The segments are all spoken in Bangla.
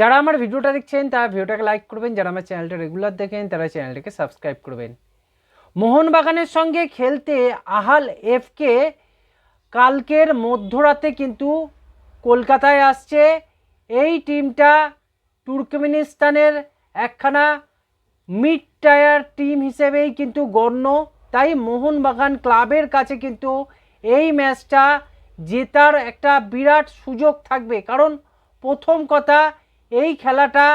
যারা আমার ভিডিওটা দেখছেন, তারা ভিডিওটাকে লাইক করবেন। যারা আমার চ্যানেলটা রেগুলার দেখেন, তারা চ্যানেলটাকে সাবস্ক্রাইব করবেন। মোহনবাগানের সঙ্গে খেলতে আহাল এফকে কালকের মধ্যরাতে কিন্তু কলকাতায় আসছে। এই টিমটা তুর্কমেনিস্তানের একখানা মিড টায়ার টিম হিসেবেই কিন্তু গণ্য। তাই মোহনবাগান ক্লাবের কাছে কিন্তু এই ম্যাচটা জেতার একটা বিরাট সুযোগ থাকবে। কারণ প্রথম কথা এই খেলাটা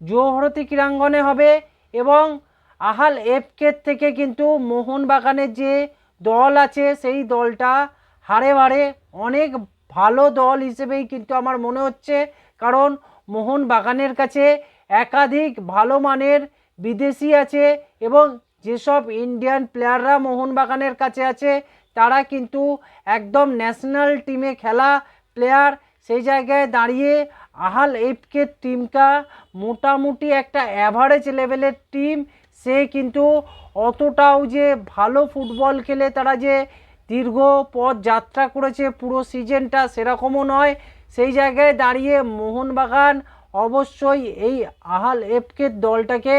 জোহরতি ক্রীড়াঙ্গনে হবে এবং আহাল এফকের থেকে কিন্তু মোহনবাগানের যে দল আছে, সেই দলটা হারে হারে অনেক ভালো দল হিসেবেই কিন্তু আমার মনে হচ্ছে। কারণ মোহনবাগানের কাছে একাধিক ভালো মানের বিদেশি আছে এবং যেসব ইন্ডিয়ান প্লেয়াররা মোহনবাগানের কাছে আছে, তারা কিন্তু একদম ন্যাশনাল টিমে খেলা প্লেয়ার সেই জায়গায় দাঁড়িয়ে আহাল এফকে টিমটা মোটামুটি একটা অ্যাভারেজ লেভেলের টিম। সে কিন্তু অতটাও যে ভালো ফুটবল খেলে তারা যে দীর্ঘ পথ যাত্রা করেছে পুরো সিজনটা সেরকমও নয়। সেই জায়গায় দাঁড়িয়ে মোহনবাগান অবশ্যই এই আহাল এফকের দলটাকে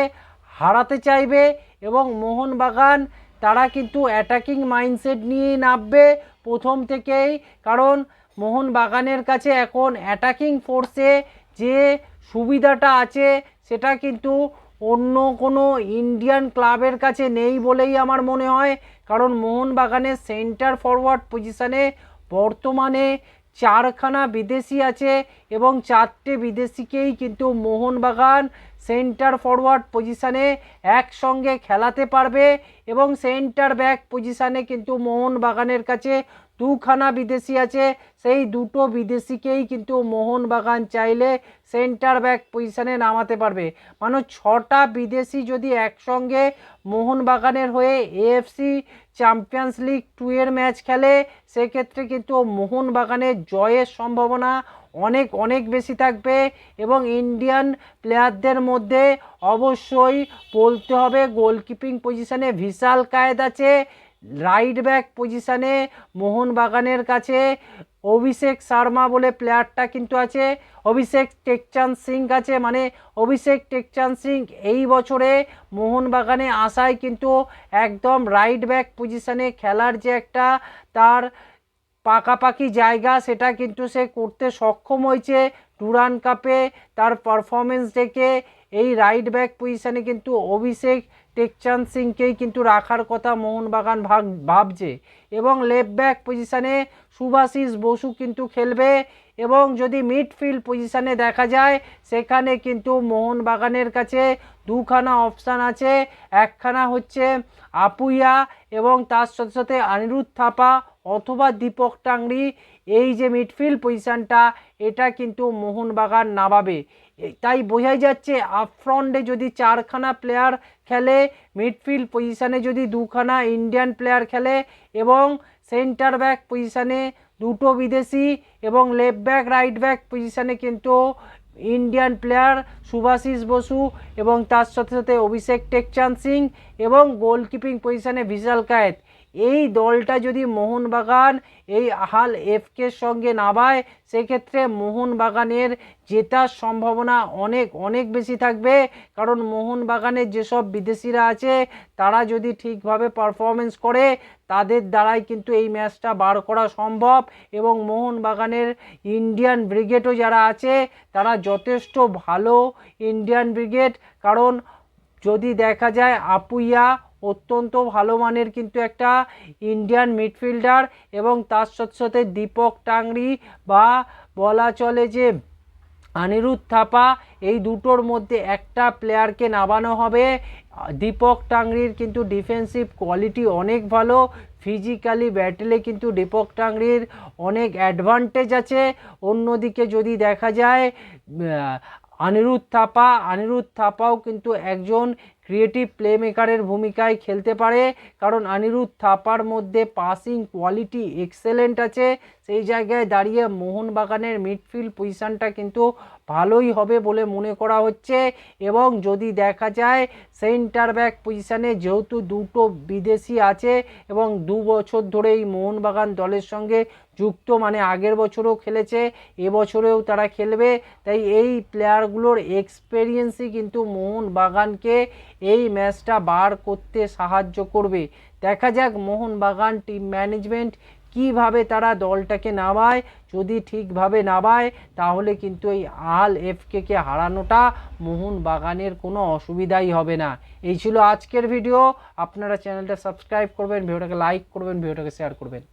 হারাতে চাইবে এবং মোহনবাগান তারা কিন্তু অ্যাটাকিং মাইন্ডসেট নিয়েই নামবে প্রথম থেকেই। কারণ মোহনবাগানের কাছে এখন অ্যাটাকিং ফোর্সে যে সুবিধাটা আছে, সেটা কিন্তু অন্য কোনো ইন্ডিয়ান ক্লাবের কাছে নেই বলেই আমার মনে হয়। কারণ মোহনবাগানের সেন্টার ফরওয়ার্ড পজিশানে বর্তমানে চারখানা বিদেশি আছে এবং চারটে বিদেশিকেই কিন্তু মোহনবাগান সেন্টার ফরওয়ার্ড পজিশানে একসঙ্গে খেলাতে পারবে এবং সেন্টার ব্যাক পজিশানে কিন্তু মোহনবাগানের কাছে দুখানা বিদেশি আছে। সেই দুটো বিদেশিকেই কিন্তু মোহনবাগান চাইলে সেন্টার ব্যাক পজিশানে নামাতে পারবে। মানে ছটা বিদেশি যদি একসঙ্গে মোহনবাগানের হয়ে এএফসি চ্যাম্পিয়ন্স লিগ টু এর ম্যাচ খেলে, সেক্ষেত্রে কিন্তু মোহনবাগানের জয়ের সম্ভাবনা অনেক অনেক বেশি থাকবে এবং ইন্ডিয়ান প্লেয়ারদের মধ্যে অবশ্যই বলতে হবে গোলকিপিং পজিশানে ভিশাল কায়েদ আছে, রাইট ব্যাক পজিশানে মোহনবাগানের কাছে অভিষেক শর্মা বলে প্লেয়ারটা কিন্তু আছে, অভিষেক টেকচাঁদ সিং আছে মানে অভিষেক টেকচাঁদ সিং এই বছরে মোহনবাগানে আসায় কিন্তু একদম রাইট ব্যাক পজিশানে খেলার যে একটা তার পাকাপাকি জায়গা, সেটা কিন্তু সে করতে সক্ষম হয়েছে টুরান কাপে, তার পারফরমেন্স দেখে। এই রাইট ব্যাক পজিশানে কিন্তু অভিষেক টেকচাঁদ সিংকেই কিন্তু রাখার কথা মোহনবাগান ভাগ ভাবছে। এবং লেফট ব্যাক পজিশানে সুভাশিস বসু কিন্তু খেলবে। এবং যদি মিডফিল্ড পজিশানে দেখা যায়, সেখানে কিন্তু মোহনবাগানের কাছে দুখানা অপশান আছে। একখানা হচ্ছে আপুইয়া এবং তার সাথে সাথে অনিরুদ্ধ থাপা অথবা দীপক টাংরি, এই যে মিডফিল্ড পজিশানটা এটা কিন্তু মোহনবাগান নামাবে। তাই বোঝাই যাচ্ছে আপফ্রন্টে যদি চারখানা প্লেয়ার খেলে মিডফিল্ড পজিশানে যদি দুখানা ইন্ডিয়ান প্লেয়ার খেলে, এবং সেন্টার ব্যাক পজিশানে দুটো বিদেশি, এবং লেফট ব্যাক রাইট ব্যাক পজিশানে কিন্তু ইন্ডিয়ান প্লেয়ার সুভাশিস বসু, এবং তার সাথে সাথে অভিষেক টেকচাঁদ সিং, এবং গোলকিপিং পজিশানে ভিশাল কায়েত। এই দলটা যদি মোহনবাগান, এই আহাল এফকের সঙ্গে নামায় সেক্ষেত্রে মোহনবাগানের জেতার সম্ভাবনা অনেক অনেক বেশি থাকবে। কারণ মোহনবাগানের যেসব বিদেশিরা আছে, তারা যদি ঠিকভাবে পারফরমেন্স করে, তাদের দ্বারাই কিন্তু এই ম্যাচটা বার করা সম্ভব। এবং মোহনবাগানের ইন্ডিয়ান ব্রিগেডও যারা আছে, তারা যথেষ্ট ভালো ইন্ডিয়ান ব্রিগেড। কারণ যদি দেখা যায়, আপুইয়া অত্যন্ত ভালো মানের কিন্তু একটা ইন্ডিয়ান মিডফিল্ডার এবং তার সাথে সাথে দীপক টাংরি বা বলা চলে যে অনিরুদ্ধ থাপা, এই দুটোর মধ্যে একটা প্লেয়ারকে নামানো হবে। দীপক টাংরির কিন্তু ডিফেন্সিভ কোয়ালিটি অনেক ভালো। ফিজিক্যালি ব্যাটেলে কিন্তু দীপক টাংরির অনেক অ্যাডভান্টেজ আছে। অন্যদিকে যদি দেখা যায় অনিরুদ্ধ থাপা, অনিরুদ্ধ থাপাও কিন্তু একজন ক্রিয়েটিভ প্লে মেকারের ভূমিকায় খেলতে পারে। কারণ অনিরুদ্ধ থাপার মধ্যে পাসিং কোয়ালিটি এক্সেলেন্ট আছে। সেই জায়গায় দাঁড়িয়ে মোহনবাগানের মিডফিল্ড পজিশানটা কিন্তু ভালোই হবে বলে মনে করা হচ্ছে। এবং যদি দেখা যায় সেন্টার ব্যাক পজিশানে যেহেতু দুটো বিদেশি আছে এবং দু বছর ধরেই মোহনবাগান দলের সঙ্গে যুক্ত মানে আগের বছরও খেলেছে এবছরেও তারা খেলবে। তাই এই প্লেয়ারগুলোর এক্সপেরিয়েন্সই কিন্তু মোহনবাগানকে এই ম্যাচটা বার করতে সাহায্য করবে। দেখা যাক মোহনবাগান টিম ম্যানেজমেন্ট কীভাবে তারা দলটাকে নামায়। যদি ঠিকভাবে নামায়, তাহলে কিন্তু এই আল এফকে কে হারানোটা মোহনবাগানের কোনো অসুবিধাই হবে না। এই ছিল আজকের ভিডিও আপনারা চ্যানেলটা সাবস্ক্রাইব করবেন ভিডিওটাকে লাইক করবেন ভিডিওটাকে শেয়ার করবেন।